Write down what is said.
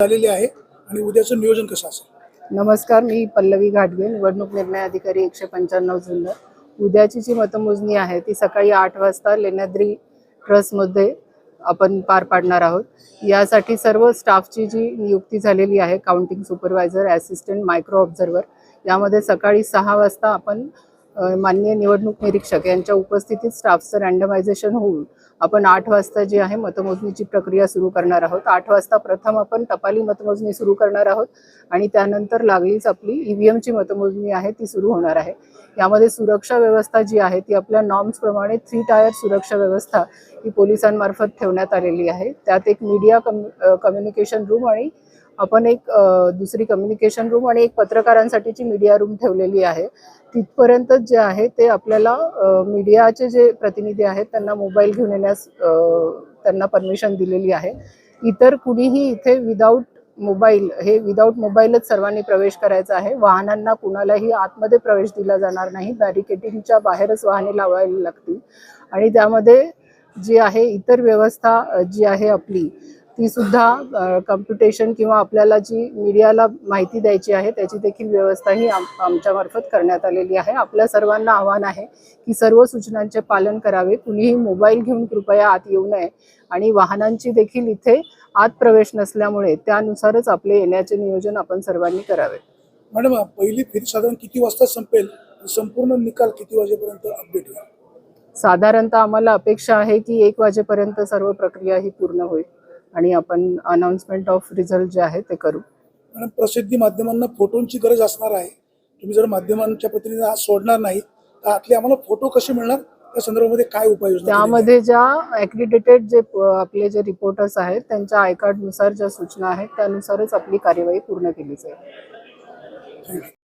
झालेली आहे आणि उद्याचं नियोजन कसं असेल? नमस्कार मी पल्लवी घाटगे निवडणूक निर्णय अधिकारी एकशे पंच्याण्णव जुन्नर. उद्याची जी मतमोजणी आहे ती सकाळी आठ वाजता लेण्याद्री ट्रस्टमध्ये आपण पार पाडणार आहोत. यासाठी सर्व स्टाफची जी नियुक्ती झालेली आहे counting supervisor assistant micro observer यामध्ये सकाळी सहा वाजता आपण माननीय निवडणूक निरीक्षक यांच्या उपस्थितीत स्टाफचं रँडमायझेशन होऊन आपण आठ वाजता जी आहे मतमोजणीची प्रक्रिया सुरू करणार आहोत. आठ वाजता प्रथम आपण टपाली मतमोजणी सुरू करणार आहोत आणि त्यानंतर लागलीच आपली ई व्ही एमची मतमोजणी आहे ती सुरू होणार आहे. यामध्ये सुरक्षा व्यवस्था जी आहे ती आपल्या नॉर्म्सप्रमाणे थ्री टायर सुरक्षा व्यवस्था ही पोलिसांमार्फत ठेवण्यात आलेली आहे. त्यात एक मीडिया कम्यु कम्युनिकेशन रूम आणि आपण एक दुसरी कम्युनिकेशन रूम आणि एक पत्रकारांसाठीची मीडिया रूम ठेवलेली आहे. तिथपर्यंत जे आहे ते आपल्याला मीडियाचे जे प्रतिनिधी आहेत त्यांना मोबाईल घेऊन येण्यास त्यांना परमिशन दिलेली आहे. इतर कुणीही इथे विदाऊट मोबाईल हे विदाऊट मोबाईलच सर्वांनी प्रवेश करायचा आहे. वाहनांना कुणालाही आतमध्ये प्रवेश दिला जाणार नाही. बॅरिकेटिंगच्या बाहेरच वाहने लावायला लागतील. आणि त्यामध्ये जी आहे इतर व्यवस्था जी आहे आपली ती सुद्धा कम्प्युटेशन किंवा आपल्याला जी मीडियाला माहिती द्यायची आहे त्याची देखील व्यवस्था ही आम आमच्यामार्फत करण्यात आलेली आहे. आपल्या सर्वांना आव्हान आहे की सर्व सूचनांचे पालन करावे. कुणीही मोबाईल घेऊन कृपया आत येऊ नये आणि वाहनांची देखील इथे आत प्रवेश नसल्यामुळे त्यानुसारच आपले येण्याचे नियोजन आपण सर्वांनी करावे. मॅडम पहिली फेरी साधारण किती वाजता संपेल? संपूर्ण निकाल किती वाजेपर्यंत अपडेट होईल? साधारणतः आम्हाला अपेक्षा आहे की एक वाजेपर्यंत सर्व प्रक्रिया ही पूर्ण होईल. आणि आपण अनाउन्समेंट ऑफ रिझल्ट जे आहे ते करू मॅडम प्रसिद्धी माध्यमांना फोटोंची गरज असणार आहे तुम्ही जर माध्यमांच्या प्रतिनिधी सोडणार नाही तर आतले आम्हाला फोटो कसे मिळणार त्या संदर्भामध्ये काय उपाययोजना? त्यामध्ये ज्या ॲक्रिडेटेड जे आपले जे रिपोर्टर्स आहेत त्यांच्या आय कार्डनुसार ज्या सूचना आहेत त्यानुसारच आपली कार्यवाही पूर्ण केली जाईल.